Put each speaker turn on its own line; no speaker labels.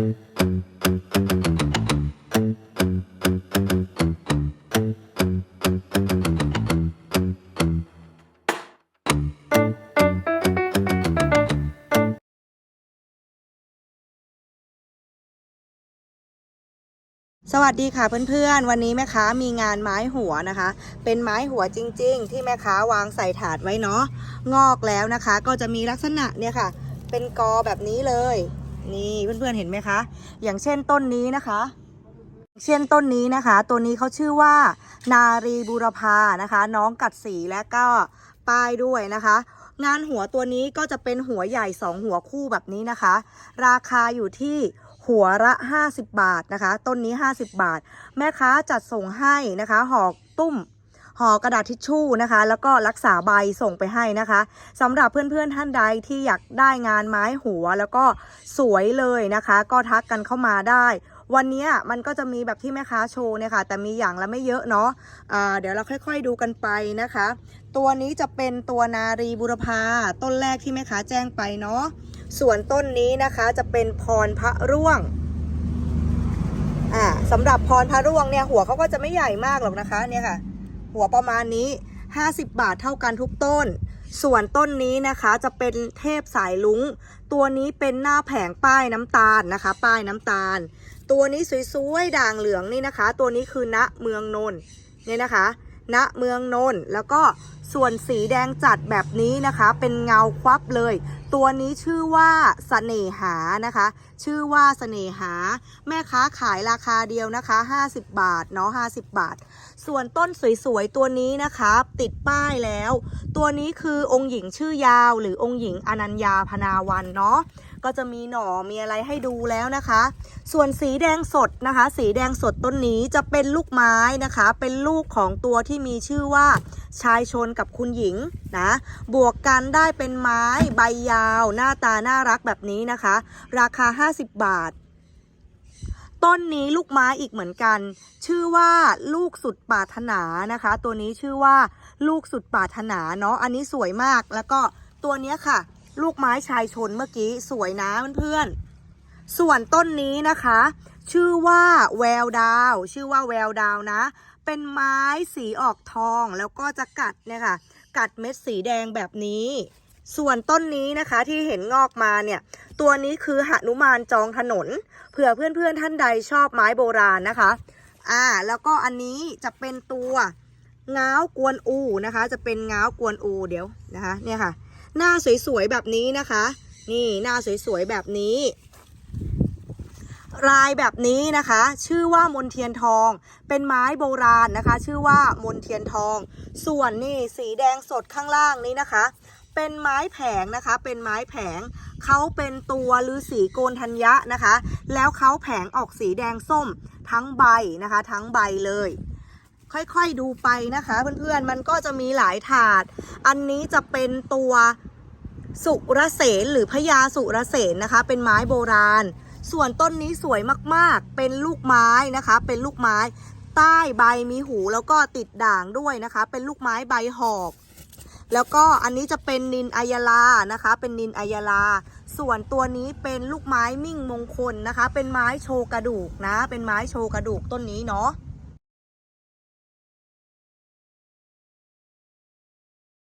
สวัสดีค่ะเพื่อนๆ วันนี้แม่ค้ามีงานไม้หัวนะคะ เป็นไม้หัวจริง ๆ ที่แม่ค้าวางใส่ถาดไว้เนาะงอกแล้วนะคะ ก็จะมีลักษณะเนี่ยค่ะ เป็นกอแบบนี้เลย นี่เพื่อนๆเห็นไหมคะ อย่างเช่นต้นนี้นะคะ เช่นต้นนี้นะคะ ตัวนี้เขาชื่อว่า นารีบูรพานะคะ น้องกัดสีและก็ป้ายด้วยนะคะ งานหัวตัวนี้ก็จะเป็นหัวใหญ่ 2 หัวคู่แบบนี้นะคะ ราคาอยู่ที่หัวละ 50 บาทนะคะ ต้นนี้ 50 บาท แม่ค้าจัดส่งให้นะคะห่อตุ้ม ห่อกระดาษทิชชู่นะคะ แล้วก็รักษาใบส่งไปให้นะคะสำหรับเพื่อนๆท่านใดที่อยากได้งานไม้หัว แล้วก็สวยเลยนะคะ ก็ทักกันเข้ามาได้ วันนี้มันก็จะมีแบบที่แม่ค้าโชว์เนี่ยค่ะแต่มีอย่างละไม่เยอะเนาะะเดี๋ยวเราค่อยๆดูกันไปนะคะ ตัวนี้จะเป็นตัวนารีบุรพาต้นแรกที่แม่ค้าแจ้งไปเนาะส่วนต้นนี้นะคะจะเป็นพรพระร่วงอ่าสำหรับพรพระร่วงเนี่ยหัวเขาก็จะไม่ใหญ่มากหรอกนะคะเนี่ยค่ะ หัวประมาณนี้ 50 บาทเท่ากันทุกต้น ส่วนต้นนี้นะคะจะเป็นเทพสายลุงตัวนี้เป็นหน้าแผงป้ายน้ำตาลนะคะ ป้ายน้ำตาล ตัวนี้สวยๆด่างเหลืองนี่นะคะ ตัวนี้คือณเมืองนนท์เนี่ยนะคะณเมืองนนท์แล้วก็ส่วนสีแดงจัดแบบนี้นะคะ เป็นเงาควับเลย ตัวนี้ชื่อว่าเสน่หานะคะ ชื่อว่าเสน่หา แม่ค้าขายราคาเดียวนะคะ 50 บาทเนาะ50 บาท ส่วนต้นสวยๆ ตัวนี้นะคะ ติดป้ายแล้ว ตัวนี้คือองค์หญิงชื่อยาวหรือองค์หญิงอนัญญาพนาวันเนาะก็จะมีหน่อมีอะไรให้ดูแล้วนะคะ ส่วนสีแดงสดนะคะ สีแดงสดต้นนี้จะเป็นลูกไม้นะคะ เป็นลูกของตัวที่มีชื่อว่าชายชนกับคุณหญิงนะ บวกกันได้เป็นไม้ใบยาวหน้าตาน่ารักแบบนี้นะคะ ราคา 50 บาท ต้นนี้ลูกไม้อีกเหมือนกัน ชื่อว่าลูกสุดปรารถนานะคะ ตัวนี้ชื่อว่าลูกสุดปรารถนาเนาะอันนี้สวยมากแล้วก็ตัวนี้ค่ะ ลูกไม้ชายชนเมื่อกี้สวยนะเพื่อนๆส่วนต้นนี้นะคะ ชื่อว่าแววดาว ชื่อว่าแววดาวนะ เป็นไม้สีออกทองแล้วก็จะกัดเนี่ยค่ะ กัดเม็ดสีแดงแบบนี้ ส่วนต้นนี้นะคะที่เห็นงอกมาเนี่ย ตัวนี้คือหนุมานจองถนน เผื่อเพื่อนๆท่านใดชอบไม้โบราณนะคะ อ่า แล้วก็อันนี้จะเป็นตัวง้าวกวนอูนะคะ จะเป็นง้าวกวนอูเดี๋ยวนะคะ เนี่ยค่ะ หน้าสวยๆแบบนี้นะคะ นี่หน้าสวยๆแบบนี้ลายแบบนี้นะคะ ชื่อว่ามนเทียนทอง เป็นไม้โบราณนะคะ ชื่อว่ามนเทียนทอง ส่วนนี่สีแดงสดข้างล่างนี้นะคะ เป็นไม้แผงนะคะ เป็นไม้แผงเขาเป็นตัวฤาษีโกนธัญญะนะคะ แล้วเขาแผงออกสีแดงส้มทั้งใบนะคะ ทั้งใบเลย ค่อยๆดูไปนะคะ เพื่อนๆมันก็จะมีหลายถาด อันนี้จะเป็นตัวสุรเสนหรือพญาสุรเสนนะคะ เป็นไม้โบราณ ส่วนต้นนี้สวยมากๆ เป็นลูกไม้นะคะ เป็นลูกไม้ ใต้ใบมีหูแล้วก็ติดด่างด้วยนะคะ เป็นลูกไม้ใบหอก แล้วก็อันนี้จะเป็นนินอายลานะคะ เป็นนินอายลา ส่วนตัวนี้เป็นลูกไม้มิ่งมงคลนะคะ เป็นไม้โชกระดูกนะ เป็นไม้โชกระดูกต้นนี้เนาะ